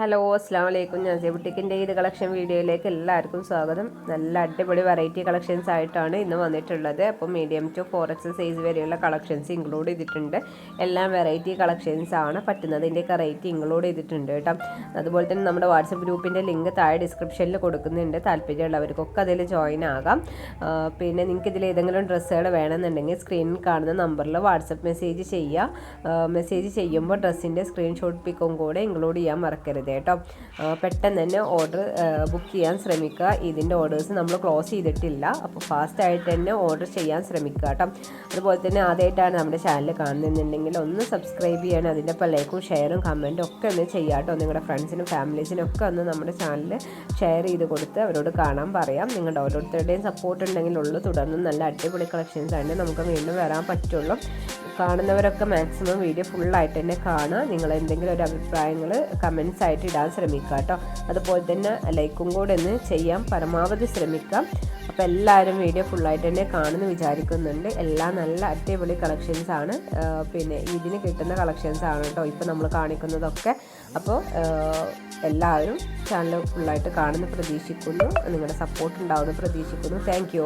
Hello അസ്സാം വലൈക്കും ഞാൻ ജെബുട്ടിക്കിന്റെ ഈ കളക്ഷൻ വീഡിയോയിലേക്ക് എല്ലാവർക്കും സ്വാഗതം. നല്ല അടിപൊളി വെറൈറ്റി കളക്ഷൻസ് ആയിട്ടാണ് ഇന്ന് വന്നിട്ടുള്ളത്. അപ്പോൾ medium to four X size വരെയുള്ള കളക്ഷൻസ് ഇൻക്ലൂഡ് ചെയ്തിട്ടുണ്ട്. എല്ലാം വെറൈറ്റി കളക്ഷൻസ് ആണ്. പറ്റുന്നതിന്റെയൊക്കെ റേറ്റ് ഇൻക്ലൂഡ് ചെയ്തിട്ടുണ്ട് കേട്ടോ. അതുപോലെ തന്നെ നമ്മുടെ വാട്സപ്പ് ഗ്രൂപ്പിന്റെ ലിങ്ക് താഴെ ഡിസ്ക്രിപ്ഷനിൽ കൊടുക്കുന്നുണ്ട്. താല്പര്യമുള്ളവർക്കൊക്കെ അതിൽ ജോയിൻ ആകാം. പിന്നെ നിങ്ങൾക്ക് ഇതിൽ ഏതെങ്കിലും ഡ്രസ്സുകൾ വേണമെന്നുണ്ടെങ്കിൽ സ്ക്രീനിൽ കാണുന്ന നമ്പറിൽ വാട്സപ്പ് മെസ്സേജ് ചെയ്യുക മെസ്സേജ് ചെയ്യുമ്പോൾ ഡ്രസ്സിന്റെ സ്ക്രീൻഷോട്ട് പിക്കും കൂടെ ഇൻക്ലൂഡ് ചെയ്യാൻ മറക്കരുത്. കേട്ടോ പെട്ടെന്ന് തന്നെ ഓർഡർ ബുക്ക് ചെയ്യാൻ ശ്രമിക്കുക. ഇതിന്റെ ഓർഡേഴ്സ് നമ്മൾ ക്ലോസ് ചെയ്തിട്ടില്ല. അപ്പോൾ ഫാസ്റ്റ് ആയിട്ട് തന്നെ ഓർഡർ ചെയ്യാൻ ശ്രമിക്കുക കേട്ടോ അതുപോലെ തന്നെ ആദ്യമായിട്ടാണ് നമ്മുടെ ചാനൽ കാണുന്നുണ്ടെങ്കിൽ ഒന്ന് സബ്സ്ക്രൈബ് ചെയ്യണം അതിന്റെ ഒപ്പം ലൈക്കും ഷെയറും കമന്റും ഒക്കെ ഒന്ന് ചെയ്യാം കേട്ടോ നിങ്ങളുടെ ഫ്രണ്ട്സിനും ഫാമിലീസിനും ഒക്കെ ഒന്ന് നമ്മുടെ ചാനൽ ഷെയർ ചെയ്ത് കൊടുത്ത് അവരോട് കാണാൻ പറയാം. നിങ്ങളുടെ ഓരോരുത്തരുടെയും സപ്പോർട്ട് ഉണ്ടെങ്കിൽ ഉള്ളൂ. തുടർന്ന് നല്ല അടിപൊളി കളക്ഷൻസ് ആണ് നമുക്ക് വീണ്ടും വരാൻ പറ്റുള്ളൂ. കാണുന്നവരൊക്കെ മാക്സിമം വീഡിയോ ഫുള്ളായിട്ട് തന്നെ കാണുക. നിങ്ങൾ എന്തെങ്കിലും ഒരു അഭിപ്രായങ്ങൾ കമൻസ് ആയിട്ട് ഇടാൻ ശ്രമിക്കുക കേട്ടോ. അതുപോലെ തന്നെ ലൈക്കും കൂടെ ഒന്ന് ചെയ്യാൻ പരമാവധി ശ്രമിക്കാം. അപ്പോൾ എല്ലാവരും വീഡിയോ ഫുള്ളായിട്ട് തന്നെ കാണുമെന്ന് വിചാരിക്കുന്നുണ്ട്. എല്ലാം നല്ല അടിപൊളി കളക്ഷൻസ് ആണ്. പിന്നെ ഇതിന് കിട്ടുന്ന കളക്ഷൻസ് ആണ് കേട്ടോ ഇപ്പോൾ നമ്മൾ കാണിക്കുന്നതൊക്കെ. അപ്പോൾ എല്ലാവരും ചാനൽ ഫുള്ളായിട്ട് കാണുമെന്ന് പ്രതീക്ഷിക്കുന്നു. നിങ്ങളുടെ സപ്പോർട്ട് ഉണ്ടാവുമെന്ന് പ്രതീക്ഷിക്കുന്നു. താങ്ക്